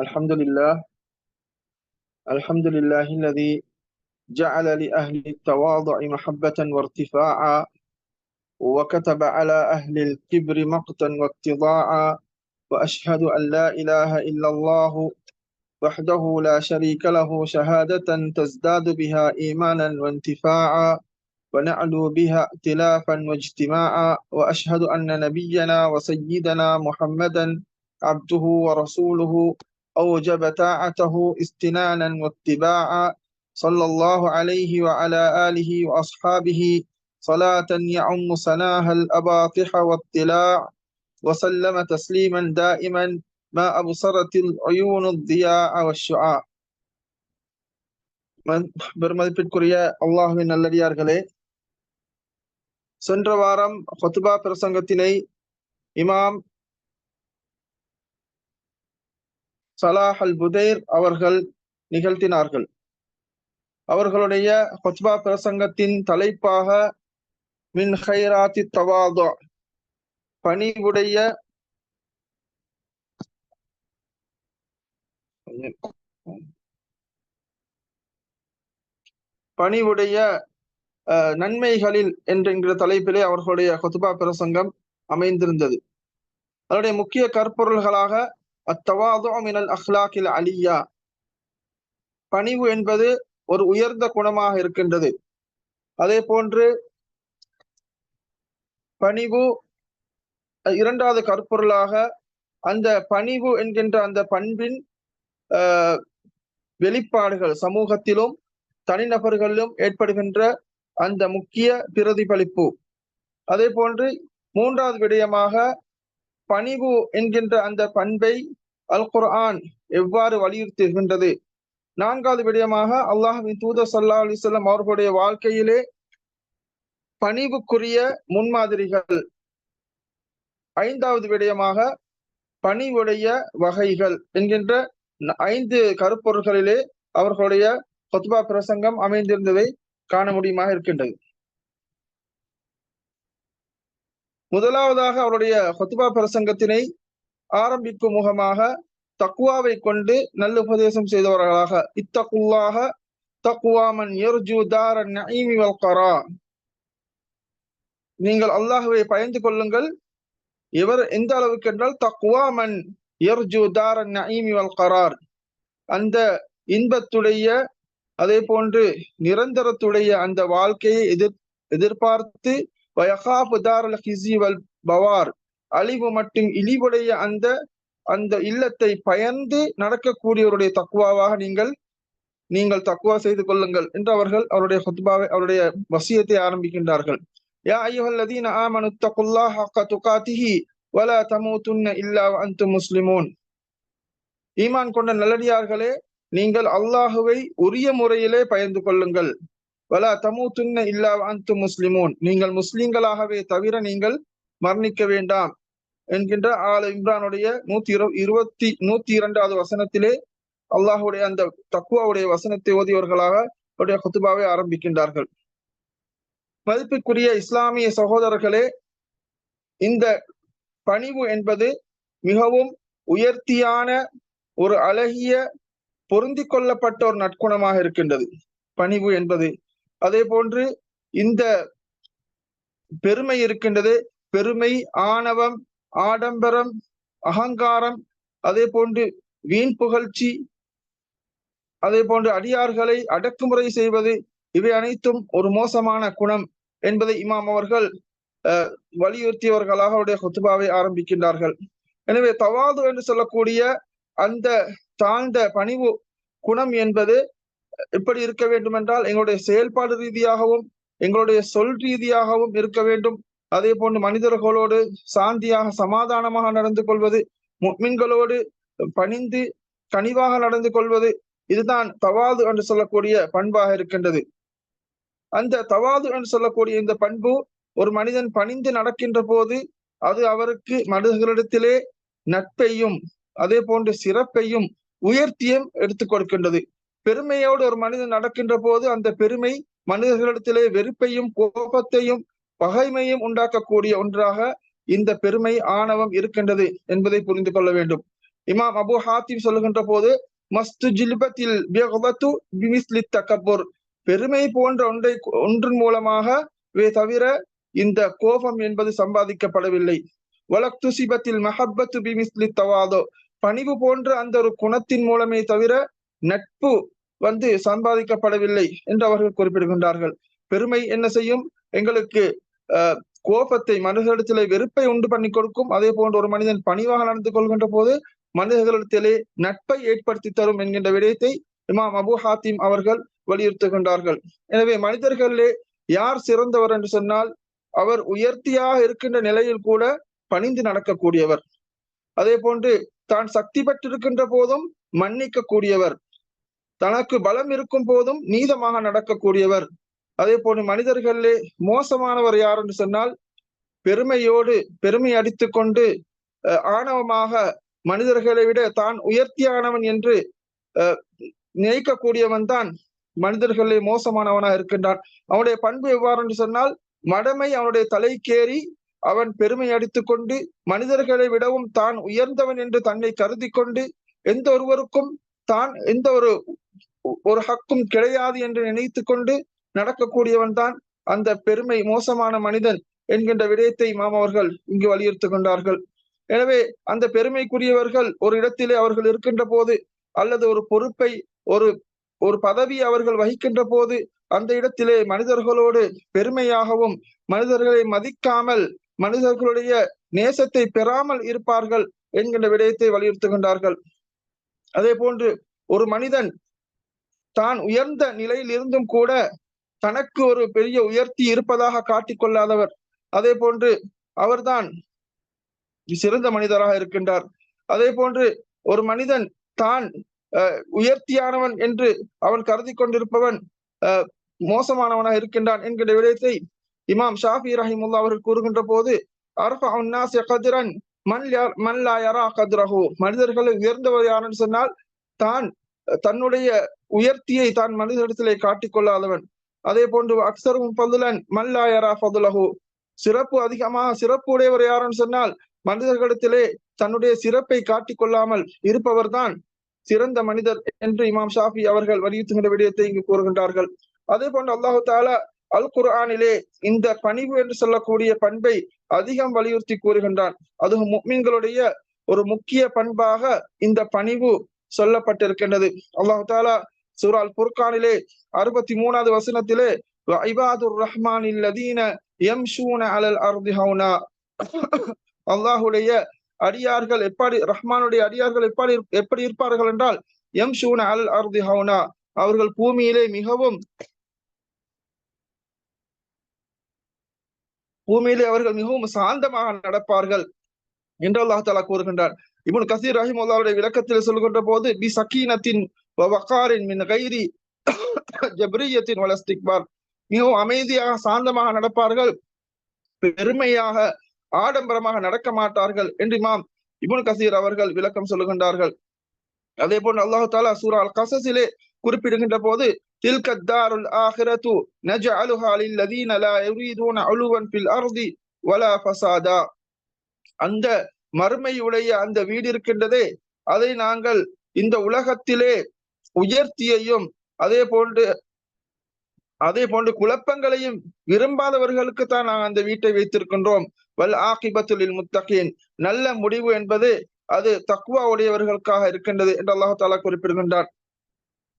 الحمد لله الحمد لله الذي جعل لأهل التواضع محبة وارتفاعا وكتب على أهل الكبر مقتا واقتضاعا وأشهد أن لا إله إلا الله وحده لا شريك له شهادة تزداد بها إيمانا وانتفاعا ونعلو بها ائتلافا واجتماعا وأشهد أن نبينا وسيدنا محمدا عبده ورسوله أوجب طاعته استنانا واتباعا صلى الله عليه وعلى آله وأصحابه صلاة يعم سناها الأباطح واطلاع وسلم تسليما دائما ما أبصرت العيون الضياء والشعاع பெருமதிப்பிற்குரிய அல்லாஹுவின் நல்லடியார்களே சென்ற வாரம் ஹொத்துபா பிரசங்கத்தினை இமாம் சலாஹ் அல் புதைர் அவர்கள் நிகழ்த்தினார்கள். அவர்களுடைய ஹொத்பா பிரசங்கத்தின் தலைப்பாக மின் ஹைராத்தி தவாதோ பணிவுடைய பணிவுடைய நன்மைகளில் என்கிற தலைப்பிலே அவர்களுடைய கொத்துபா பிரசங்கம் அமைந்திருந்தது. அதனுடைய முக்கிய கற்பொருள்களாக அத்தவாதோ மினல் அஹ்லாக்கில் அலியா. பணிவு என்பது ஒரு உயர்ந்த குணமாக இருக்கின்றது. அதே போன்று பணிவு இரண்டாவது கற்பொருளாக அந்த பணிவு என்கின்ற அந்த பண்பின் வெளிப்பாடுகள் சமூகத்திலும் தனிநபர்களிலும் ஏற்படுகின்ற அந்த முக்கிய பிரதிபலிப்பு. அதே போன்று மூன்றாவது விடயமாக பணிவு என்கின்ற அந்த பண்பை அல் குர்ஆன் எவ்வாறு வலியுறுத்துகின்றது? நான்காவது விடயமாக அல்லாஹின் தூத சல்லா அலிசல்லாம் அவர்களுடைய வாழ்க்கையிலே பணிவுக்குரிய முன்மாதிரிகள். ஐந்தாவது விடயமாக பணிவுடைய வகைகள் என்கின்ற ஐந்து கருப்பொருள்களிலே அவர்களுடைய கொத்பா பிரசங்கம் அமைந்திருந்ததை காண முடியுமாக இருக்கின்றது. முதலாவதாக அவருடைய ஹொத்துபா பிரசங்கத்தினை ஆரம்பிக்கும் முகமாக தக்குவாவை கொண்டு நல்ல உபதேசம் செய்தவர்களாக இத்தகுல்லாக தக்குவாமன் எர்ஜு நீங்கள் அல்லாஹுவை பயந்து கொள்ளுங்கள். இவர் எந்த அளவுக்கு என்றால் தக்குவாமன் எர்ஜு அந்த இன்பத்துடைய அதே போன்று நிரந்தரத்துடைய அந்த வாழ்க்கையை எதிர் எதிர்பார்த்து பவார் அழிவு மற்றும் இழிவுடைய அந்த அந்த இல்லத்தை பயந்து நடக்கக்கூடியவருடைய தக்குவாவாக நீங்கள் நீங்கள் தக்குவா செய்து கொள்ளுங்கள் என்று அவர்கள் அவருடைய ஹுத்பாவை அவருடைய வசியத்தை ஆரம்பிக்கின்றார்கள். யா ஐயோல்லதீன் ஆமனு தகுல்லா ஹக்க துகாத்திஹி வலா தமூதுன்ன இல்லா அன்து முஸ்லிமோன். ஈமான் கொண்ட நல்லடியார்களே நீங்கள் அல்லாஹுவை உரிய முறையிலே பயந்து கொள்ளுங்கள். வலா தமூத்துன்ன இல்லா அந்து முஸ்லிமூன். நீங்கள் முஸ்லிம்களாகவே தவிர நீங்கள் மரணிக்க வேண்டாம். என்கின்ற ஆல இம்ரானுடைய நூத்தி இரு இருபத்தி நூத்தி இரண்டாவது வசனத்திலே அல்லாஹுடைய அந்த தக்குவாவுடைய வசனத்தை ஓதியவர்களாக அவருடைய குத்துபாவை ஆரம்பிக்கின்றார்கள். மதிப்புக்குரிய இஸ்லாமிய சகோதரர்களே இந்த பணிவு என்பது மிகவும் உயர்த்தியான ஒரு அழகிய பொருந்தி கொள்ளப்பட்ட ஒரு நற்குணமாக இருக்கின்றது. பணிவு என்பது அதே போன்று இந்த பெருமை இருக்கின்றது. பெருமை ஆணவம் ஆடம்பரம் அகங்காரம் அதே போன்று வீண் புகழ்ச்சி அதே போன்று அடியார்களை அடக்குமுறை செய்வது இவை அனைத்தும் ஒரு மோசமான குணம் என்பதை இமாம் அவர்கள் வலியுறுத்தியவர்களாக அவருடைய ஹொத்துபாவை ஆரம்பிக்கின்றார்கள். எனவே தவாது என்று சொல்லக்கூடிய அந்த தாழ்ந்த பணிவு குணம் என்பது எப்படி இருக்க வேண்டும் என்றால் எங்களுடைய செயல்பாடு ரீதியாகவும் எங்களுடைய சொல் ரீதியாகவும் இருக்க வேண்டும். அதே போன்று மனிதர்களோடு சாந்தியாக சமாதானமாக நடந்து கொள்வது மீன்களோடு பணிந்து கனிவாக நடந்து கொள்வது இதுதான் தவாது என்று சொல்லக்கூடிய பண்பாக இருக்கின்றது. அந்த தவாது என்று சொல்லக்கூடிய இந்த பண்பு ஒரு மனிதன் பணிந்து நடக்கின்ற போது அது அவருக்கு மனிதர்களிடத்திலே நட்பையும் அதே போன்று சிறப்பையும் உயர்த்தியும் எடுத்துக் கொடுக்கின்றது. பெருமையோடு ஒரு மனிதன் நடக்கின்ற போது அந்த பெருமை மனிதர்களிடத்திலே வெறுப்பையும் கோபத்தையும் பகைமையும் உண்டாக்கக்கூடிய ஒன்றாக இந்த பெருமை ஆணவம் இருக்கின்றது என்பதை புரிந்து கொள்ள வேண்டும். இமாம் அபு ஹாத்திம் சொல்லுகின்ற போது மஸ்து ஜில்பத்தில் தக்கபுர் பெருமை போன்ற ஒன்றை ஒன்றின் மூலமாக தவிர இந்த கோபம் என்பது சம்பாதிக்கப்படவில்லை. வலக்து சிபத்தில் மஹப்பத்து பிமிஸ்லி தவாதோ. பணிவு போன்ற அந்த ஒரு குணத்தின் மூலமே தவிர நட்பு வந்து சம்பாதிக்கப்படவில்லை என்று அவர்கள் குறிப்பிடுகின்றார்கள். பெருமை என்ன செய்யும்? எங்களுக்கு அஹ் கோபத்தை மனிதர்களிடத்திலே வெறுப்பை உண்டு பண்ணி கொடுக்கும். அதே போன்ற ஒரு மனிதன் பணிவாக நடந்து கொள்கின்ற போது மனிதர்களிடத்திலே நட்பை ஏற்படுத்தி தரும் என்கின்ற விடயத்தை இமாம் அபு ஹாத்திம் அவர்கள் வலியுறுத்துகின்றார்கள். எனவே மனிதர்களிலே யார் சிறந்தவர் என்று சொன்னால் அவர் உயர்த்தியாக இருக்கின்ற நிலையில் கூட பணிந்து நடக்கக்கூடியவர். அதே போன்று தான் சக்தி பெற்றிருக்கின்ற போதும் மன்னிக்க கூடியவர் தனக்கு பலம் இருக்கும் போதும் நீதமாக நடக்கக்கூடியவர். அதே போன்று மனிதர்களே மோசமானவர் யார் என்று சொன்னால் பெருமையோடு பெருமை அடித்து கொண்டு ஆணவமாக மனிதர்களை விட தான் உயர்த்தியானவன் என்று நினைக்கக்கூடியவன் தான் மனிதர்களே மோசமானவனாக இருக்கின்றான். அவனுடைய பண்பு எவ்வாறு என்று சொன்னால் மடமை அவனுடைய தலைக்கேறி அவன் பெருமை அடித்துக் கொண்டு மனிதர்களை விடவும் தான் உயர்ந்தவன் என்று தன்னை கருதி கொண்டு எந்த ஒருவருக்கும் தான் எந்த ஒரு ஒரு ஹக்கும் கிடையாது என்று நினைத்து கொண்டு நடக்கக்கூடியவன் தான் அந்த பெருமை மோசமான மனிதன் என்கின்ற விடயத்தை மாம் அவர்கள் இங்கு வலியுறுத்துகின்றார்கள் எனவே அந்த பெருமைக்குரியவர்கள் ஒரு இடத்திலே அவர்கள் இருக்கின்ற போது அல்லது ஒரு பொறுப்பை ஒரு ஒரு பதவி அவர்கள் வகிக்கின்ற போது அந்த இடத்திலே மனிதர்களோடு பெருமையாகவும் மனிதர்களை மதிக்காமல் மனிதர்களுடைய நேசத்தை பெறாமல் இருப்பார்கள் என்கின்ற விடயத்தை வலியுறுத்துகின்றார்கள். அதே போன்று ஒரு மனிதன் தான் உயர்ந்த நிலையில் இருந்தும் கூட தனக்கு ஒரு பெரிய உயர்த்தி இருப்பதாக காட்டிக்கொள்ளாதவர் அதே போன்று அவர்தான் சிறந்த மனிதராக இருக்கின்றார். அதே போன்று ஒரு மனிதன் தான் உயர்த்தியானவன் என்று அவன் கருதி கொண்டிருப்பவன் மோசமானவனாக இருக்கின்றான் என்கிற விடயத்தை இமாம் ஷாஃபி ரஹிமுல்லா அவர்கள் கூறுகின்ற போது மனிதர்களை உயர்ந்தவர் யாருன்னு சொன்னால் தான் தன்னுடைய உயர்த்தியை தான் மனிதரிடத்திலே காட்டிக்கொள்ளாதவன். அதே போன்று அக்சரும் பதுலன் மல்லாயரா பதுலகு சிறப்பு அதிகமாக சிறப்பு உடையவர் யாருன்னு சொன்னால் மனிதர்களிடத்திலே தன்னுடைய சிறப்பை காட்டிக்கொள்ளாமல் இருப்பவர் தான் சிறந்த மனிதர் என்று இமாம் ஷாஃபி அவர்கள் வலியுறுத்துகின்ற விடயத்தை இங்கு கூறுகின்றார்கள். அதே போன்று அல்லாஹு தாலா அல் குர்ஆனிலே இந்த பணிவு என்று சொல்லக்கூடிய பண்பை அதிகம் வலியுறுத்தி கூறுகின்றான். அதுவும் முக்மீன்களுடைய ஒரு முக்கிய பண்பாக இந்த பணிவு சொல்லப்பட்டிருக்கின்றது. அல்லாஹு தாலா சூரால் புர்கானிலே அறுபத்தி மூணாவது வசனத்திலே ஐபாதுர் ரஹ்மான் இல்லதீன ஷூன அலல் அர்தி ஹவுனா. அல்லாஹுடைய அடியார்கள் எப்படி ரஹ்மானுடைய அடியார்கள் எப்படி எப்படி இருப்பார்கள் என்றால் எம் ஷூன அல் அர்தி ஹவுனா. அவர்கள் பூமியிலே மிகவும் பூமியிலே அவர்கள் மிகவும் சாந்தமாக நடப்பார்கள் என்று அல்லாஹ் தாலா கூறுகின்றார் இவன் கசீர் ரஹிம் அல்லாவுடைய விளக்கத்தில் சொல்கின்ற போது பி சக்கீனத்தின் வக்காரின் மின் கைரி ஜப்ரியத்தின் மிகவும் அமைதியாக சாந்தமாக நடப்பார்கள் பெருமையாக ஆடம்பரமாக நடக்க மாட்டார்கள் என்று மாம் இபுன் கசீர் அவர்கள் விளக்கம் சொல்லுகின்றார்கள். அதே போன்று அல்லாஹு தாலா சூரா அல் கசஸிலே குறிப்பிடுகின்ற போது تلك الدار الآخرة نجعلها للذين لا يريدون علوا في الأرض ولا فسادا அந்த மறுமையுடைய அந்த வீடு இருக்கின்றதே அதை நாங்கள் இந்த உலகத்திலே உயர்த்தியையும் அதே போன்று அதே போன்று குழப்பங்களையும் விரும்பாதவர்களுக்கு தான் நாங்கள் அந்த வீட்டை வைத்திருக்கின்றோம் வல் ஆகிபத்துலில் முத்தகீன் நல்ல முடிவு என்பது அது தக்குவா உடையவர்களுக்காக இருக்கின்றது என்று அல்லாஹு தாலா குறிப்பிடுகின்றார்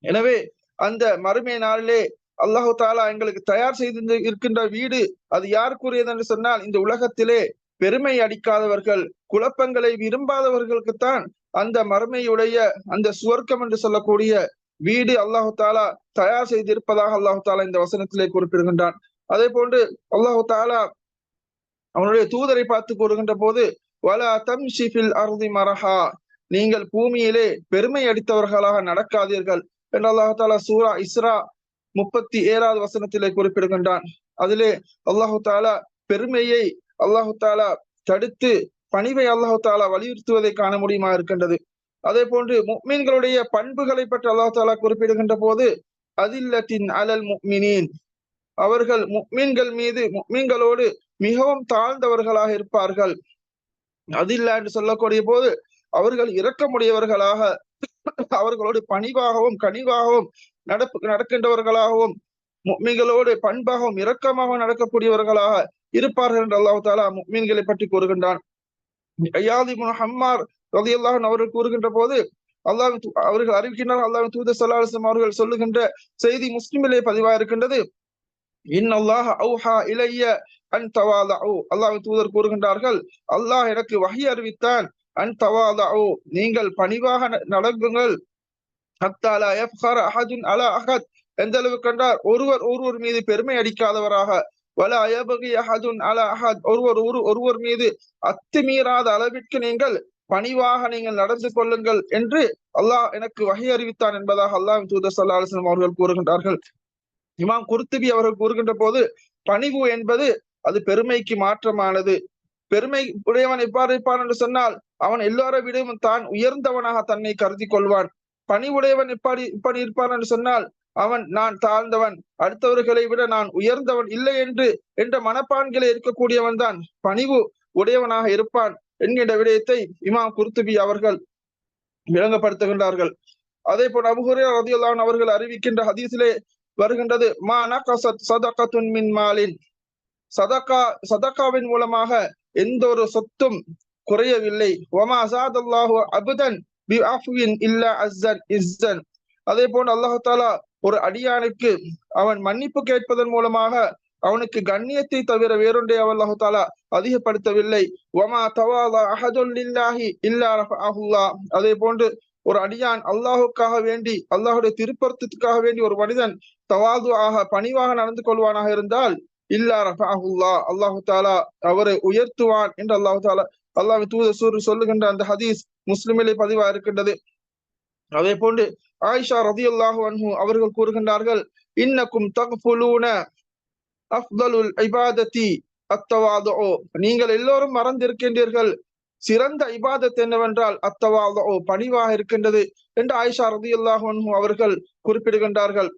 எனவே அந்த மறுமை நாளிலே அல்லாஹு தாலா எங்களுக்கு தயார் செய்து இருக்கின்ற வீடு அது யாருக்குரியது என்று சொன்னால் இந்த உலகத்திலே பெருமை அடிக்காதவர்கள் குழப்பங்களை விரும்பாதவர்களுக்குத்தான் அந்த மறுமையுடைய அந்த சுவர்க்கம் என்று சொல்லக்கூடிய வீடு அல்லாஹு தாலா தயார் செய்திருப்பதாக அல்லாஹு தாலா இந்த வசனத்திலே குறிப்பிடுகின்றான். அதே போன்று அல்லாஹு தாலா அவனுடைய தூதரை பார்த்து கூறுகின்ற போது வலா தம்ஷிஃபில் அருதி மரஹா. நீங்கள் பூமியிலே பெருமை அடித்தவர்களாக நடக்காதீர்கள். என்று அல்லாஹு தாலா சூரா இஸ்ரா முப்பத்தி ஏழாவது வசனத்திலே குறிப்பிடுகின்றான். அதிலே அல்லாஹு தாலா பெருமையை அல்லாஹு தாலா தடுத்து பணிவை அல்லாஹு தாலா வலியுறுத்துவதை காண முடியுமா இருக்கின்றது. அதே போன்று முக்மீன்களுடைய பண்புகளை பற்றி அல்லாஹு தாலா குறிப்பிடுகின்ற போது அதில்லத்தின் அலல் முக்மினின். அவர்கள் முக்மீன்கள் மீது முக்மீன்களோடு மிகவும் தாழ்ந்தவர்களாக இருப்பார்கள். அதில்லா என்று சொல்லக்கூடிய போது அவர்கள் இரக்கமுடையவர்களாக அவர்களோடு பணிவாகவும் கனிவாகவும் நடப்பு நடக்கின்றவர்களாகவும் முக்மீன்களோடு பண்பாகவும் இரக்கமாகவும் நடக்கக்கூடியவர்களாக இருப்பார்கள் என்று அல்லாஹு தாலா மீன்களை பற்றி கூறுகின்றான். ஹம்மார் ரதியல்லாஹ் அவர்கள் கூறுகின்ற போது அல்லாஹ் அவர்கள் அறிவிக்கின்றார் அல்லாஹ் தூத சல்லாஹம் அவர்கள் சொல்லுகின்ற செய்தி முஸ்லிமிலே பதிவாக இருக்கின்றது இன் அல்லாஹ் அவுஹா இளைய அன் தவாதா அல்லாஹ் தூதர் கூறுகின்றார்கள் அல்லாஹ் எனக்கு வகை அறிவித்தான் அன் தவாதஉ நீங்கள் பணிவாக நடங்குங்கள் ஹத்தாலா எஃப்ஹர் அஹதுன் அலா அஹத். எந்த அளவு கண்டார்? ஒருவர் ஒருவர் மீது பெருமை அடிக்காதவராக. வல அயபகி அஹதுன் அலா அஹத். ஒருவர் ஒரு ஒருவர் மீது அத்துமீறாத அளவிற்கு நீங்கள் பணிவாக நீங்கள் நடந்து கொள்ளுங்கள் என்று அல்லாஹ் எனக்கு வகை அறிவித்தான் என்பதாக அல்லாஹ் தூதர் சல்லா அலுவலம் அவர்கள் கூறுகின்றார்கள். இமாம் குர்த்துபி அவர்கள் கூறுகின்ற போது பணிவு என்பது அது பெருமைக்கு மாற்றமானது. பெருமை உடையவன் எவ்வாறு இருப்பான் என்று சொன்னால் அவன் எல்லாரை விடவும் தான் உயர்ந்தவனாக தன்னை கருதி கொள்வான். பணிவுடையவன் எப்படி இப்படி இருப்பான் என்று சொன்னால் அவன் நான் தாழ்ந்தவன் அடுத்தவர்களை விட நான் உயர்ந்தவன் இல்லை என்று என்ற மனப்பான்களை இருக்கக்கூடியவன் தான். பணிவு உடையவனாக இருப்பான் என்கின்ற விடயத்தை இமாம் குர்துபி அவர்கள் விளங்கப்படுத்துகின்றார்கள். அதே போல் அபுஹுரே ரதியுல்லான் அவர்கள் அறிவிக்கின்ற ஹதீஸிலே வருகின்றது மா நகசத் சதகத்துன் மின் மாலின். சதகா சதகாவின் மூலமாக எந்த ஒரு சொத்தும் குறையவில்லை. ஒமா அசாதல்லாஹு அபுதன் பி ஆஃபின் இல்ல அஸ்ஸன் இஸ்ஸன். அதே போன்று அல்லாஹு தாலா ஒரு அடியானுக்கு அவன் மன்னிப்பு கேட்பதன் மூலமாக அவனுக்கு கண்ணியத்தை தவிர வேறொன்றை அல்லாஹு தாலா அதிகப்படுத்தவில்லை. ஒமா தவாலா அஹதுல்லாஹி இல்லா ரஃபஅஹுல்லா அதே போன்று ஒரு அடியான் அல்லாஹுக்காக வேண்டி அல்லாஹுடைய திருப்பருத்தத்துக்காக வேண்டி ஒரு மனிதன் தவாது ஆக பணிவாக நடந்து கொள்வானாக இருந்தால் இல்லா ரஃபாஹுல்லா. அல்லாஹு தாலா அவரை உயர்த்துவான் என்று அல்லாஹு தாலா அல்லாஹ் தூத சூர் சொல்லுகின்ற அந்த ஹதீஸ் முஸ்லிமிலே பதிவா இருக்கின்றது. அதே போன்று ஆயிஷா ரதி அல்லாஹு அன்ஹு அவர்கள் கூறுகின்றார்கள் இன்னக்கும் தகுலூன அஃதலுல் ஐபாதத்தி அத்தவாதோ நீங்கள் எல்லோரும் மறந்திருக்கின்றீர்கள். சிறந்த இபாதத் என்னவென்றால் அத்தவாதோ பணிவாக இருக்கின்றது என்று ஆயிஷா ரதி அல்லாஹு அன்ஹு அவர்கள் குறிப்பிடுகின்றார்கள்.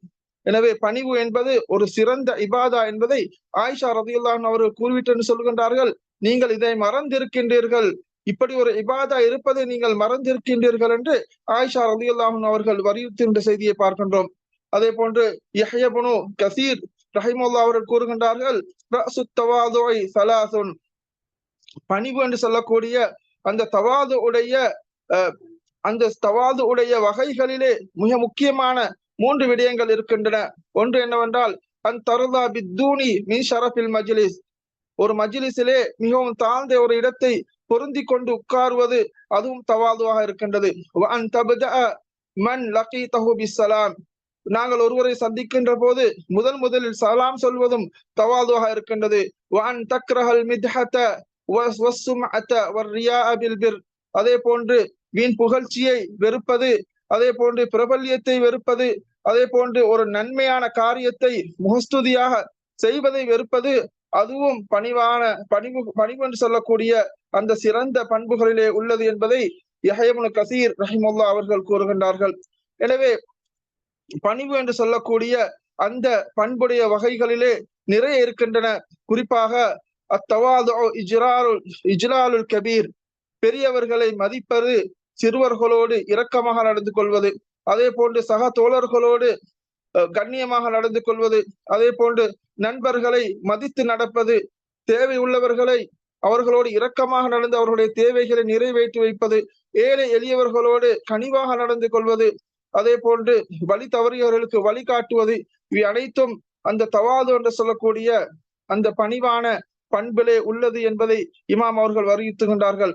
எனவே பணிவு என்பது ஒரு சிறந்த இபாதா என்பதை ஆயிஷா ரதி அவர்கள் கூறிவிட்டு சொல்கின்றார்கள். நீங்கள் இதை மறந்திருக்கின்றீர்கள். இப்படி ஒரு இபாதா இருப்பதை நீங்கள் மறந்திருக்கின்றீர்கள் என்று ஆயிஷா ரதியுல்லாமன் அவர்கள் வலியுறுத்துகின்ற செய்தியை பார்க்கின்றோம். அதே போன்று யஹ்யபுனு கசீர் ரஹிமுல்லா அவர்கள் கூறுகின்றார்கள் சலாசுன். பணிவு என்று சொல்லக்கூடிய அந்த தவாது உடைய அந்த தவாது உடைய வகைகளிலே மிக முக்கியமான மூன்று விடயங்கள் இருக்கின்றன. ஒன்று என்னவென்றால் அன் தரதா பித்தூனி மின் ஷரஃபில் மஜ்லிஸ். ஒரு மஜ்லிஸிலே மிகவும் தாழ்ந்த ஒரு இடத்தை பொருந்தி கொண்டு உட்காருவது அதுவும் தவாதுவாக இருக்கின்றது. அன் தபத மன் லக்கி தஹு நாங்கள் ஒருவரை சந்திக்கின்ற போது முதல் முதலில் சலாம் சொல்வதும் தவாதுவாக இருக்கின்றது. வான் தக்ரஹல் மித்ஹத அதே போன்று வீண் புகழ்ச்சியை வெறுப்பது அதே போன்று பிரபல்யத்தை வெறுப்பது அதே போன்று ஒரு நன்மையான காரியத்தை முகஸ்துதியாக செய்வதை வெறுப்பது அதுவும் பணிவான பணிவு பணிவு என்று சொல்லக்கூடிய அந்த சிறந்த பண்புகளிலே உள்ளது என்பதை யஹயமுனு கசீர் ரஹிமுல்லா அவர்கள் கூறுகின்றார்கள். எனவே பணிவு என்று சொல்லக்கூடிய அந்த பண்புடைய வகைகளிலே நிறைய இருக்கின்றன. குறிப்பாக அத்தவாது இஜ்ராலுல் இஜ்லாலுல் கபீர் பெரியவர்களை மதிப்பது சிறுவர்களோடு இரக்கமாக நடந்து கொள்வது. அதே போன்று சக தோழர்களோடு கண்ணியமாக நடந்து கொள்வது அதே போன்று நண்பர்களை மதித்து நடப்பது தேவை உள்ளவர்களை அவர்களோடு இரக்கமாக நடந்து அவர்களுடைய தேவைகளை நிறைவேற்றி வைப்பது ஏழை எளியவர்களோடு கனிவாக நடந்து கொள்வது அதே போன்று வழி தவறியவர்களுக்கு வழிகாட்டுவது இவை அனைத்தும் அந்த தவாது என்று சொல்லக்கூடிய அந்த பணிவான பண்பிலே உள்ளது என்பதை இமாம் அவர்கள் வலியுறுத்துகின்றார்கள்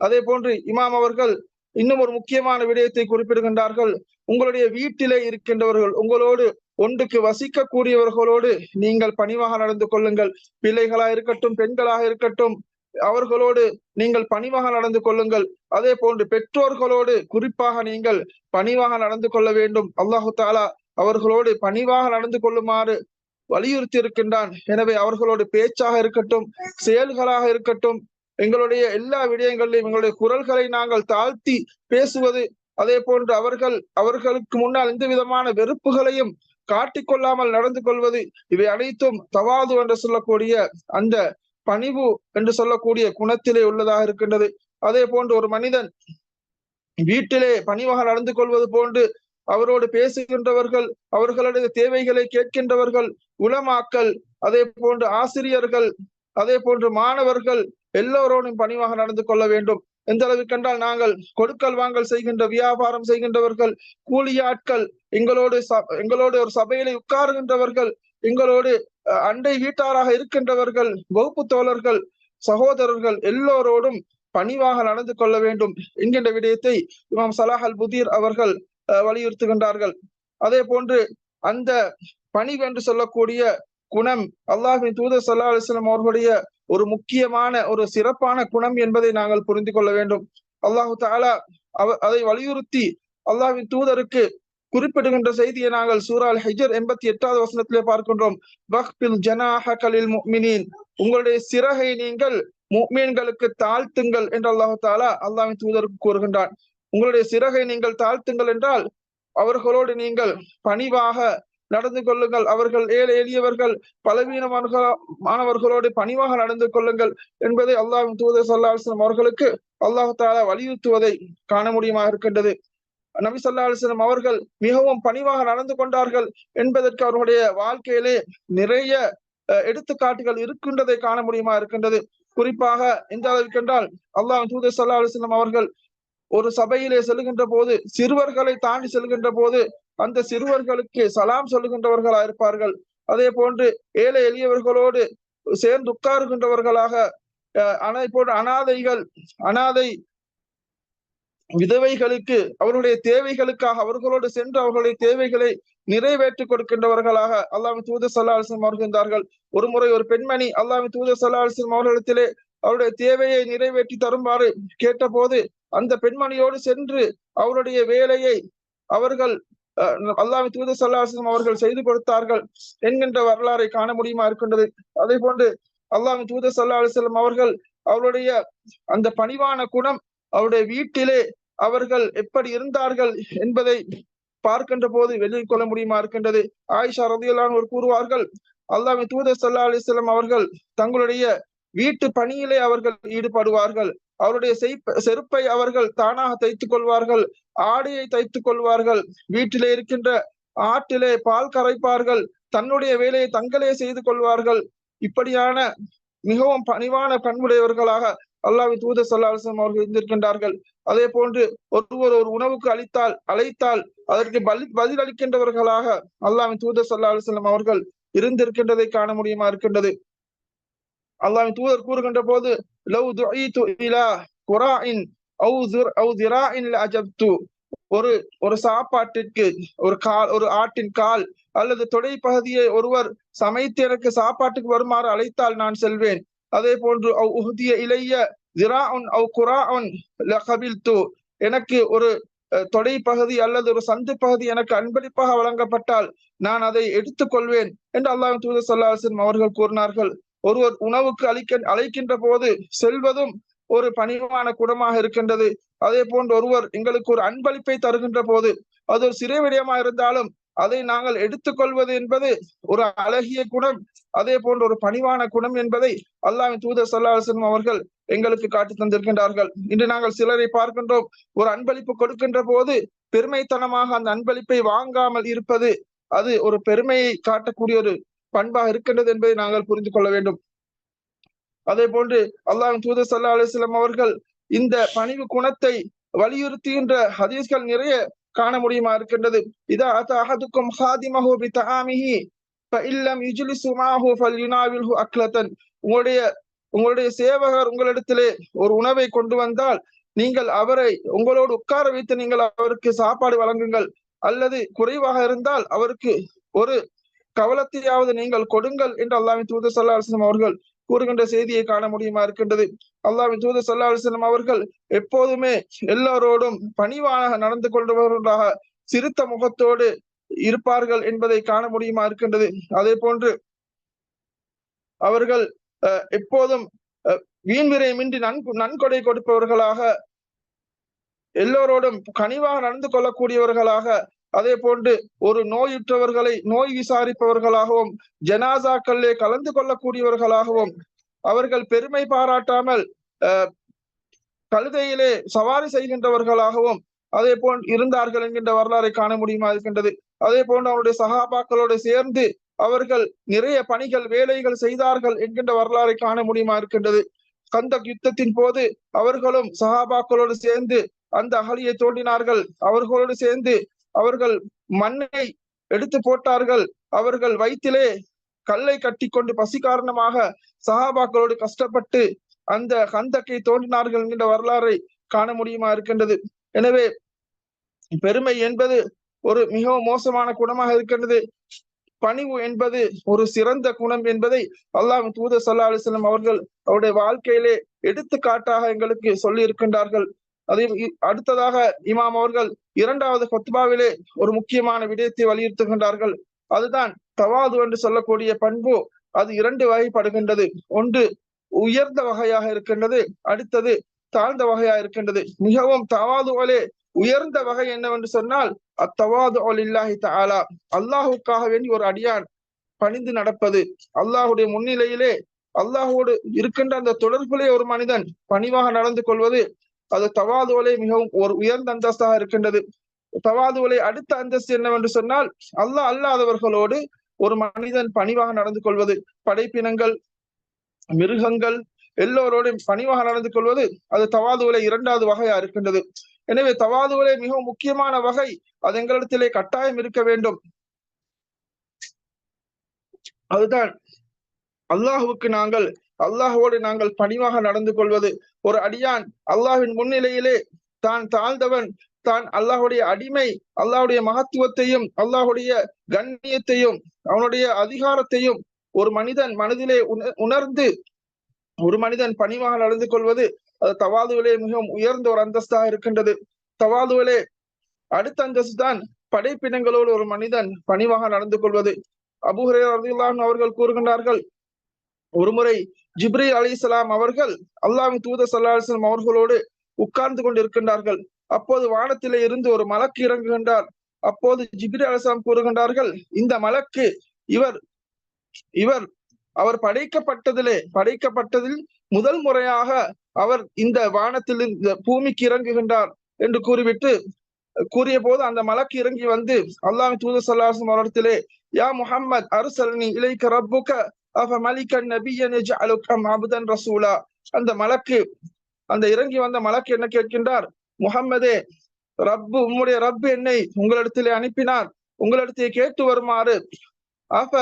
அதே போன்று இமாம் அவர்கள் இன்னும் ஒரு முக்கியமான விடயத்தை குறிப்பிடுகின்றார்கள். உங்களுடைய வீட்டிலே இருக்கின்றவர்கள் உங்களோடு ஒன்றுக்கு வசிக்கக்கூடியவர்களோடு நீங்கள் பணிவாக நடந்து கொள்ளுங்கள். பிள்ளைகளா இருக்கட்டும் பெண்களாக இருக்கட்டும் அவர்களோடு நீங்கள் பணிவாக நடந்து கொள்ளுங்கள். அதே போன்று பெற்றோர்களோடு குறிப்பாக நீங்கள் பணிவாக நடந்து கொள்ள வேண்டும். அல்லாஹு தாலா அவர்களோடு பணிவாக நடந்து கொள்ளுமாறு வலியுறுத்தி இருக்கின்றான் எனவே அவர்களோடு பேச்சாக இருக்கட்டும் செயல்களாக இருக்கட்டும் எங்களுடைய எல்லா விடயங்களிலும் எங்களுடைய குரல்களை நாங்கள் தாழ்த்தி பேசுவது அதே போன்று அவர்கள் அவர்களுக்கு முன்னால் எந்த விதமான வெறுப்புகளையும் காட்டிக்கொள்ளாமல் நடந்து கொள்வது இவை அனைத்தும் தவாது என்று சொல்லக்கூடிய அந்த பணிவு என்று சொல்லக்கூடிய குணத்திலே உள்ளதாக இருக்கின்றது. அதே போன்று ஒரு மனிதன் வீட்டிலே பணிவாக நடந்து கொள்வது போன்று அவரோடு பேசுகின்றவர்கள் அவர்களுடைய தேவைகளை கேட்கின்றவர்கள் உலமாக்கல் அதே போன்று ஆசிரியர்கள் அதே போன்று மாணவர்கள் எல்லோரோடும் பணிவாக நடந்து கொள்ள வேண்டும். எந்த அளவுக்கு என்றால் நாங்கள் கொடுக்கல் வாங்கல் செய்கின்ற வியாபாரம் செய்கின்றவர்கள் கூலியாட்கள் எங்களோடு எங்களோடு ஒரு சபையிலே உட்காருகின்றவர்கள் எங்களோடு அண்டை வீட்டாராக இருக்கின்றவர்கள் வகுப்பு தோழர்கள் சகோதரர்கள் எல்லோரோடும் பணிவாக நடந்து கொள்ள வேண்டும். என்கின்ற விடயத்தை இமாம் சலாஹ் அல் புதீர் அவர்கள் வலியுறுத்துகின்றார்கள். அதே போன்று அந்த பணிவென்று சொல்லக்கூடிய குணம் அல்லாஹின் தூதர் சல்லா அலிஸ்லாம் அவர்களுடைய ஒரு முக்கியமான ஒரு சிறப்பான குணம் என்பதை நாங்கள் புரிந்து கொள்ள வேண்டும். அல்லாஹு தாலா அவ அதை வலியுறுத்தி அல்லாஹின் தூதருக்கு குறிப்பிடுகின்ற செய்தியை நாங்கள் சூரால் ஹிஜர் எண்பத்தி எட்டாவது வசனத்திலே பார்க்கின்றோம். வஹ்பில் ஜனாஹ கலில் முக்மினின். உங்களுடைய சிறகை நீங்கள் முக்மீன்களுக்கு தாழ்த்துங்கள் என்று அல்லாஹு தாலா அல்லாஹின் தூதருக்கு கூறுகின்றான். உங்களுடைய சிறகை நீங்கள் தாழ்த்துங்கள் என்றால் அவர்களோடு நீங்கள் பணிவாக நடந்து கொள்ளுங்கள். அவர்கள் ஏழை எளியவர்கள் பலவீனமானவர்களோடு பணிவாக நடந்து கொள்ளுங்கள் என்பதை அல்லாஹின் தூதர் சல்லாஹம் அவர்களுக்கு அல்லாஹு தாலா வலியுறுத்துவதை காண முடியுமா இருக்கின்றது. நபி சொல்லா அலிஸ்லம் அவர்கள் மிகவும் பணிவாக நடந்து கொண்டார்கள் என்பதற்கு அவர்களுடைய வாழ்க்கையிலே நிறைய எடுத்துக்காட்டுகள் இருக்கின்றதை காண முடியுமா இருக்கின்றது. குறிப்பாக எந்த அளவுக்கு என்றால் அல்லாஹ் தூதர் சல்லா அலிஸ்லாம் அவர்கள் ஒரு சபையிலே செல்கின்ற போது சிறுவர்களை தாண்டி செல்கின்ற போது அந்த சிறுவர்களுக்கு சலாம் சொல்லுகின்றவர்களா இருப்பார்கள் அதே போன்று ஏழை எளியவர்களோடு சேர்ந்து உட்காருகின்றவர்களாக அனை போன்ற அனாதைகள் அனாதை விதவைகளுக்கு அவர்களுடைய தேவைகளுக்காக அவர்களோடு சென்று அவர்களுடைய தேவைகளை நிறைவேற்றி கொடுக்கின்றவர்களாக அல்லாமி தூதர் சல்லா அலிஸ்லாம் அவர்கள் ஒரு முறை ஒரு பெண்மணி அல்லாமி தூதர் சல்லா அலிஸ்லாம் அவர்களிடத்திலே அவருடைய தேவையை நிறைவேற்றி தருமாறு கேட்டபோது அந்த பெண்மணியோடு சென்று அவருடைய வேலையை அவர்கள் அல்லாஹ் தூதர் சல்லாஹம் அவர்கள் செய்து கொடுத்தார்கள். என்கின்ற வரலாறை காண முடியுமா இருக்கின்றது? அதே போன்று அல்லாஹ் தூதர் சல்லா அலிஸ்லாம் அவர்கள் அவருடைய அந்த பணிவான குணம் அவருடைய வீட்டிலே அவர்கள் எப்படி இருந்தார்கள் என்பதை பார்க்கின்ற போது வெளியே கொள்ள முடியுமா இருக்கின்றது? ஆயிஷா ரதியலான் ஒரு கூறுவார்கள் அல்லாஹ் தூதர் சல்லா அலிஸ்லாம் அவர்கள் தங்களுடைய வீட்டு பணியிலே அவர்கள் ஈடுபடுவார்கள். அவருடைய செருப்பை அவர்கள் தானாக தைத்துக் கொள்வார்கள். ஆடையை தைத்துக் கொள்வார்கள். வீட்டிலே இருக்கின்ற ஆட்டிலே பால் கரைப்பார்கள். தன்னுடைய வேலையை தங்களே செய்து கொள்வார்கள். இப்படியான மிகவும் பணிவான பண்புடையவர்களாக அல்லாவின் தூத சொல்லாசம் அவர்கள் இருந்திருக்கின்றார்கள். அதே போன்று ஒருவர் ஒரு உணவுக்கு அளித்தால் அழைத்தால் அதற்கு பலி பதில் அளிக்கின்றவர்களாக அல்லாவின் தூத சொல்லா அலுவலம் அவர்கள் இருந்திருக்கின்றதை காண முடியுமா இருக்கின்றது? அல்லாவின் தூதர் கூறுகின்ற போது லவ் துஈது இலா குராஇன் அவு திராஇன் அஜப்து ஒரு ஒரு சாப்பாட்டிற்கு ஒரு கால் ஒரு ஆட்டின் கால் அல்லது தொடை பகுதியை ஒருவர் சமைத்து எனக்கு சாப்பாட்டுக்கு வருமாறு அழைத்தால் நான் செல்வேன். அதே போன்று அவ் உஹதிய இளைய திராஉன் அவ் குராஉன் லஹபில்து எனக்கு ஒரு தொடை பகுதி அல்லது ஒரு சந்து பகுதி எனக்கு அன்பளிப்பாக வழங்கப்பட்டால் நான் அதை எடுத்துக்கொள்வேன் என்று அல்லாஹ் தூதர் சல்லாஹன் அவர்கள் கூறினார்கள். ஒருவர் உணவுக்கு அளிக்க அழைக்கின்ற போது செல்வதும் ஒரு பணிவான குணமாக இருக்கின்றது. அதே போன்று ஒருவர் எங்களுக்கு ஒரு அன்பளிப்பை தருகின்ற போது அது ஒரு சிறை விடயமா இருந்தாலும் அதை நாங்கள் எடுத்துக்கொள்வது என்பது ஒரு அழகிய குணம். அதே போன்ற ஒரு பணிவான குணம் என்பதை அல்லாவின் தூதர் சல்லாஹம் அவர்கள் எங்களுக்கு காட்டி தந்திருக்கின்றார்கள். இன்று நாங்கள் சிலரை பார்க்கின்றோம். ஒரு அன்பளிப்பு கொடுக்கின்ற போது பெருமைத்தனமாக அந்த அன்பளிப்பை வாங்காமல் இருப்பது அது ஒரு பெருமையை காட்டக்கூடிய ஒரு பண்பாக இருக்கின்றது என்பதை நாங்கள் புரிந்து கொள்ள வேண்டும். அதே போன்று அல்லாஹ் தூதர் சல்லா அலிஸ்லாம் அவர்கள் இந்த பணிவு குணத்தை வலியுறுத்துகின்ற ஹதீஸ்கள் நிறைய காண முடியுமா இருக்கின்றது. இதா அஹதுக்கும் ஹாதிமஹு பி இல்லம் யுஜிலி சுமாஹு ஃபல் ஃபல்யுனாவில்ஹு அக்லதன். உங்களுடைய உங்களுடைய சேவகர் உங்களிடத்திலே ஒரு உணவை கொண்டு வந்தால் நீங்கள் அவரை உங்களோடு உட்கார வைத்து நீங்கள் அவருக்கு சாப்பாடு வழங்குங்கள். அல்லது குறைவாக இருந்தால் அவருக்கு ஒரு கவலத்தையாவது நீங்கள் கொடுங்கள் என்று அல்லாவின் தூதர் சல்லா அலிஸ்லாம் அவர்கள் கூறுகின்ற செய்தியை காண முடியுமா இருக்கின்றது? அல்லாவின் தூதர் சல்லா அலிஸ்லாம் அவர்கள் எப்போதுமே எல்லாரோடும் பணிவாக நடந்து கொள்பவர்களாக சிறுத்த முகத்தோடு இருப்பார்கள் என்பதை காண முடியுமா இருக்கின்றது? அதே போன்று அவர்கள் எப்போதும் வீண் விரயமின்றி நன்கு நன்கொடை கொடுப்பவர்களாக எல்லோரோடும் கனிவாக நடந்து கொள்ளக்கூடியவர்களாக அதே போன்று ஒரு நோயுற்றவர்களை நோய் விசாரிப்பவர்களாகவும் ஜனாசாக்களிலே கலந்து கொள்ளக்கூடியவர்களாகவும் அவர்கள் பெருமை பாராட்டாமல் கழுதையிலே சவாரி செய்கின்றவர்களாகவும் அதே போல் இருந்தார்கள் என்கின்ற வரலாறை காண முடியுமா இருக்கின்றது? அதே போன்று அவருடைய சகாபாக்களோடு சேர்ந்து அவர்கள் நிறைய பணிகள் வேலைகள் செய்தார்கள் என்கின்ற வரலாறை காண முடியுமா இருக்கின்றது? கந்த யுத்தத்தின் போது அவர்களும் சகாபாக்களோடு சேர்ந்து அந்த அகலியை தோண்டினார்கள். அவர்களோடு சேர்ந்து அவர்கள் மண்ணை எடுத்து போட்டார்கள். அவர்கள் வயிற்றிலே கல்லை கட்டி கொண்டு பசி காரணமாக சகாபாக்களோடு கஷ்டப்பட்டு அந்த கந்தக்கை தோன்றினார்கள் என்கின்ற வரலாறை காண முடியுமா இருக்கின்றது. எனவே பெருமை என்பது ஒரு மிகவும் மோசமான குணமாக இருக்கின்றது. பணிவு என்பது ஒரு சிறந்த குணம் என்பதை அல்லாஹ் தூத சல்லா அலிஸ்லாம் அவர்கள் அவருடைய வாழ்க்கையிலே எடுத்துக்காட்டாக எங்களுக்கு சொல்லி இருக்கின்றார்கள் அதே அடுத்ததாக இமாம் அவர்கள் இரண்டாவது கொத்பாவிலே ஒரு முக்கியமான விடயத்தை வலியுறுத்துகின்றார்கள். அதுதான் தவாது என்று சொல்லக்கூடிய பண்பு. அது இரண்டு வகைப்படுகின்றது. ஒன்று உயர்ந்த வகையாக இருக்கின்றது. அடுத்தது தாழ்ந்த வகையாக இருக்கின்றது. மிகவும் தவாதுவலே உயர்ந்த வகை என்னவென்று சொன்னால் அத்தவாது இல்லாஹி தாலா அல்லாஹுக்காக வேண்டி ஒரு அடியான் பணிந்து நடப்பது. அல்லாஹுடைய முன்னிலையிலே அல்லாஹோடு இருக்கின்ற அந்த தொடர்புலே ஒரு மனிதன் பணிவாக நடந்து கொள்வது. அது தவாதுவலை மிகவும் ஒரு உயர்ந்த அந்தஸ்தாக இருக்கின்றது. தவாதுவலை அடுத்த அந்தஸ்து என்னவென்று சொன்னால் அல்லாஹ் அல்லாதவர்களோடு ஒரு மனிதன் பணிவாக நடந்து கொள்வது. படைப்பினங்கள் மிருகங்கள் எல்லோரோடும் பணிவாக நடந்து கொள்வது அது தவாதுவலை இரண்டாவது வகையா இருக்கின்றது. எனவே தவாதுவலை மிகவும் முக்கியமான வகை அது எங்களிடத்திலே கட்டாயம் இருக்க வேண்டும். அதுதான் அல்லாஹுவுக்கு நாங்கள் அல்லாஹோடு நாங்கள் பணிவாக நடந்து கொள்வது ஒரு அடியான். அல்லாஹின் முன்னிலையிலே தான் தாழ்ந்தவன். தான் அல்லாஹுடைய அடிமை. அல்லாஹுடைய மகத்துவத்தையும் அல்லாஹுடைய கண்ணியத்தையும் அவனுடைய அதிகாரத்தையும் ஒரு மனிதன் மனதிலே உணர்ந்து ஒரு மனிதன் பணிவாக நடந்து கொள்வது அது தவாதுவிலே மிகவும் உயர்ந்த ஒரு அந்தஸ்தாக இருக்கின்றது. தவாதுவிலே அடுத்த அந்தஸ்து தான் படைப்பினங்களோடு ஒரு மனிதன் பணிவாக நடந்து கொள்வது. அபுஹரே அவர்கள் கூறுகின்றார்கள் ஒருமுறை ஜிப்ரி அலி இஸ்லாம் அவர்கள் அல்லாஹ் தூத சல்லாஹம் அவர்களோடு உட்கார்ந்து கொண்டிருக்கின்றார்கள். அப்போது வானத்திலே இருந்து ஒரு மலக்கு இறங்குகின்றார். அப்போது ஜிப்ரி அலிஸ்லாம் கூறுகின்றார்கள் இந்த மலக்கு இவர் இவர் அவர் படைக்கப்பட்டதிலே படைக்கப்பட்டதில் முதல் முறையாக அவர் இந்த வானத்தில் இந்த பூமிக்கு இறங்குகின்றார் என்று கூறிவிட்டு கூறிய போது அந்த மலக்கு இறங்கி வந்து அல்லாஹ் தூது சல்லாஹம் அவரிடத்திலே யா முஹம்மத் அருசலனி இலைக்க ரப்புக்க மலிகன் நபியன் அபுதன் ரசூலா. அந்த மலக்கு அந்த இறங்கி வந்த மலக்கு என்ன கேட்கின்றார்? முகம்மதே ரப்பு உம்முடைய ரப்பு என்னை உங்களிடத்திலே அனுப்பினார். உங்களிடத்தை கேட்டு வருமாறு. அஃப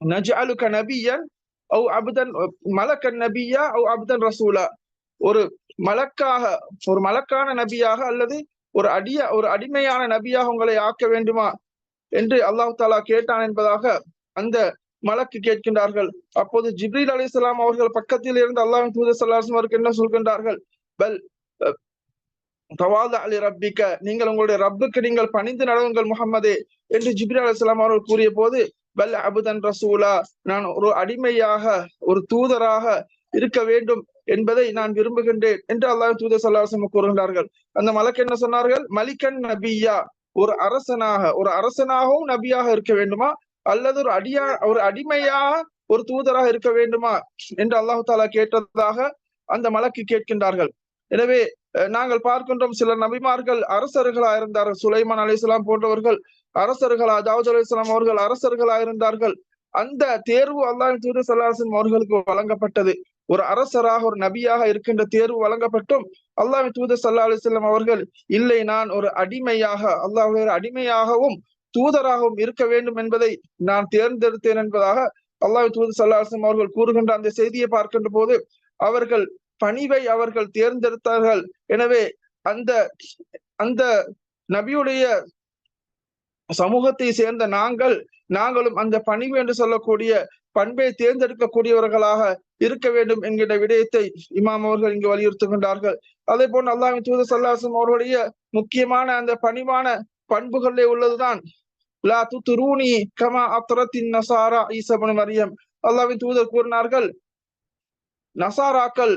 நஜ்அலுக நபியன் ஓ அபுதன் மலக்கன் நபியா அவு அபுதன் ரசூலா. ஒரு மலக்காக ஒரு மலக்கான நபியாக அல்லது ஒரு அடிய ஒரு அடிமையான நபியாக உங்களை ஆக்க வேண்டுமா? என்று அல்லாஹு தாலா கேட்டான் என்பதாக அந்த மலக்கு கேட்கின்றார்கள். அப்போது ஜிப்ரீல் அலி இஸ்லாம் அவர்கள் பக்கத்தில் இருந்து அல்லாஹ் தூதர் சல்லாஹம் அவருக்கு என்ன சொல்கின்றார்கள்? பல் தவாத அலி ரப்பிக்க நீங்கள் உங்களுடைய ரப்புக்கு நீங்கள் பணிந்து நடவுங்கள் முகமதே என்று ஜிப்ரி அலிஸ்லாம் அவர்கள் கூறிய போது பல் அபுதன் ரசூலா நான் ஒரு அடிமையாக ஒரு தூதராக இருக்க வேண்டும் என்பதை நான் விரும்புகின்றேன் என்று அல்லாஹ் தூதர் சல்லாஹம் கூறுகின்றார்கள். அந்த மலக்கு என்ன சொன்னார்கள்? மலிகன் நபியா ஒரு அரசனாக ஒரு அரசனாகவும் நபியாக இருக்க வேண்டுமா? அல்லது ஒரு அடியா ஒரு அடிமையா ஒரு தூதராக இருக்க வேண்டுமா என்று அல்லாஹு தாலா கேட்டதாக அந்த மலக்கு கேட்கின்றார்கள். எனவே நாங்கள் பார்க்கின்றோம் சில நபிமார்கள் அரசர்களா இருந்தார்கள். சுலைமான் அலி போன்றவர்கள் அரசர்களா தாவூத் அலி இஸ்லாம் அவர்கள் அரசர்களா இருந்தார்கள். அந்த தேர்வு அல்லாஹ் தூது சல்லாஹின் அவர்களுக்கு வழங்கப்பட்டது. ஒரு அரசராக ஒரு நபியாக இருக்கின்ற தேர்வு வழங்கப்பட்டும் அல்லாஹ் தூது சல்லா அலிஸ்லாம் அவர்கள் இல்லை நான் ஒரு அடிமையாக அல்லாஹ் அடிமையாகவும் தூதராகவும் இருக்க வேண்டும் என்பதை நான் தேர்ந்தெடுத்தேன் என்பதாக அல்லாஹ் தூது சல்லாஹம் அவர்கள் கூறுகின்ற அந்த செய்தியை பார்க்கின்ற போது அவர்கள் பணிவை அவர்கள் தேர்ந்தெடுத்தார்கள். எனவே அந்த அந்த நபியுடைய சமூகத்தை சேர்ந்த நாங்கள் நாங்களும் அந்த பணிவு என்று சொல்லக்கூடிய பண்பை தேர்ந்தெடுக்கக்கூடியவர்களாக இருக்க வேண்டும் என்கிற விடயத்தை இமாம் அவர்கள் இங்கு வலியுறுத்துகின்றார்கள். அதே போன்று அல்லாஹ் தூது சல்லாசம் அவர்களுடைய முக்கியமான அந்த பணிவான பண்புகளிலே உள்ளதுதான். லா துத்துரூனி கமா அத்ரத்தின் நசாரா ஈசபனு மரியம். அல்லாவின் தூதர் கூறினார்கள் நசாராக்கள்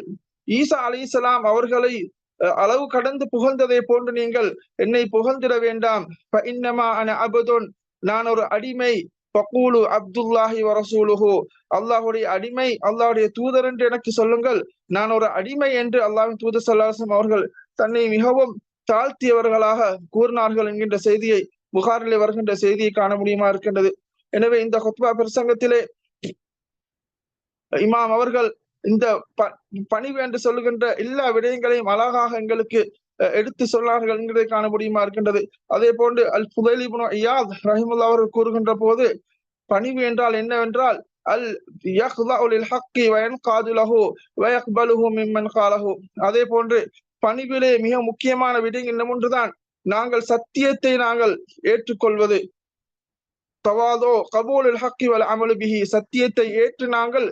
ஈசா அலி இஸ்லாம் அவர்களை அஹ், அளவு கடந்து புகழ்ந்ததை போன்று நீங்கள் என்னை புகழ்ந்திட வேண்டாம். இன்னமா அன அபதுன் நான் ஒரு அடிமை. பக்கூலு அப்துல்லாஹி வரசூலுஹு அல்லாஹுடைய அடிமை அல்லாஹுடைய தூதர் என்று எனக்கு சொல்லுங்கள். நான் ஒரு அடிமை என்று அல்லாவின் தூதர் சல்லாசம் அவர்கள் தன்னை மிகவும் தாழ்த்தியவர்களாக கூறினார்கள் என்கின்ற செய்தியை புகாரிலே வருகின்ற செய்தியை காண முடியுமா இருக்கின்றது? எனவே இந்த ஹொத்பா பிரசங்கத்திலே இமாம் அவர்கள் இந்த பணிவு என்று சொல்லுகின்ற எல்லா விடயங்களையும் அழகாக எங்களுக்கு எடுத்து சொன்னார்கள் என்கிறதை காண முடியுமா இருக்கின்றது. அதே போன்று அல் புதைலி ஐயாத் ரஹிமுல்லா அவர்கள் கூறுகின்ற போது பணிவு என்றால் என்னவென்றால் அல் யஹ்லஉ ஹக்கி ஹக்கி காதுலஹோ லஹு வயக்பலுஹு மிம்மன் காலஹு. அதே போன்று பணிவிலே மிக முக்கியமான விடயம் என்னமொன்றுதான் நாங்கள் சத்தியத்தை நாங்கள் ஏற்றுக்கொள்வது. தவாதோ கபூல் ஹக்கி வல் அமலு பிஹி. சத்தியத்தை ஏற்று நாங்கள்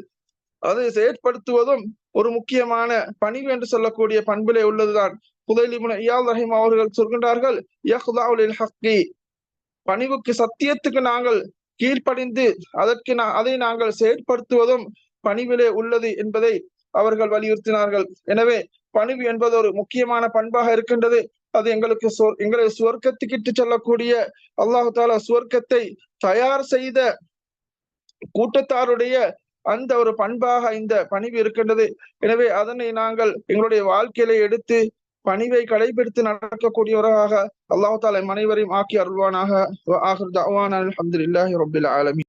அதை செயற்படுத்துவதும் ஒரு முக்கியமான பணிவு என்று சொல்லக்கூடிய பண்பிலே உள்ளதுதான். புதைலிபுன இயால் ரஹீம் அவர்கள் சொல்கின்றார்கள் யஹ்லஉ ஹக்கி. பணிவுக்கு சத்தியத்துக்கு நாங்கள் கீழ்ப்படிந்து அதற்கு நான் அதை நாங்கள் செயற்படுத்துவதும் பணிவிலே உள்ளது என்பதை அவர்கள் வலியுறுத்தினார்கள். எனவே பணிவு என்பது ஒரு முக்கியமான பண்பாக இருக்கின்றது. அது எங்களுக்கு எங்களை சுவர்க்கத்துக்கிட்டு சொல்லக்கூடிய செல்லக்கூடிய அல்லாஹு தாலா சுவர்க்கத்தை தயார் செய்த கூட்டத்தாருடைய அந்த ஒரு பண்பாக இந்த பணிவு இருக்கின்றது. எனவே அதனை நாங்கள் எங்களுடைய வாழ்க்கையில எடுத்து பணிவை கடைபிடித்து நடக்கக்கூடியவராக அல்லாஹு தாலா அனைவரையும் ஆக்கி அருள்வானாக. ஆஹிர் தஅவானா அல்ஹம்துலில்லாஹி ரப்பில்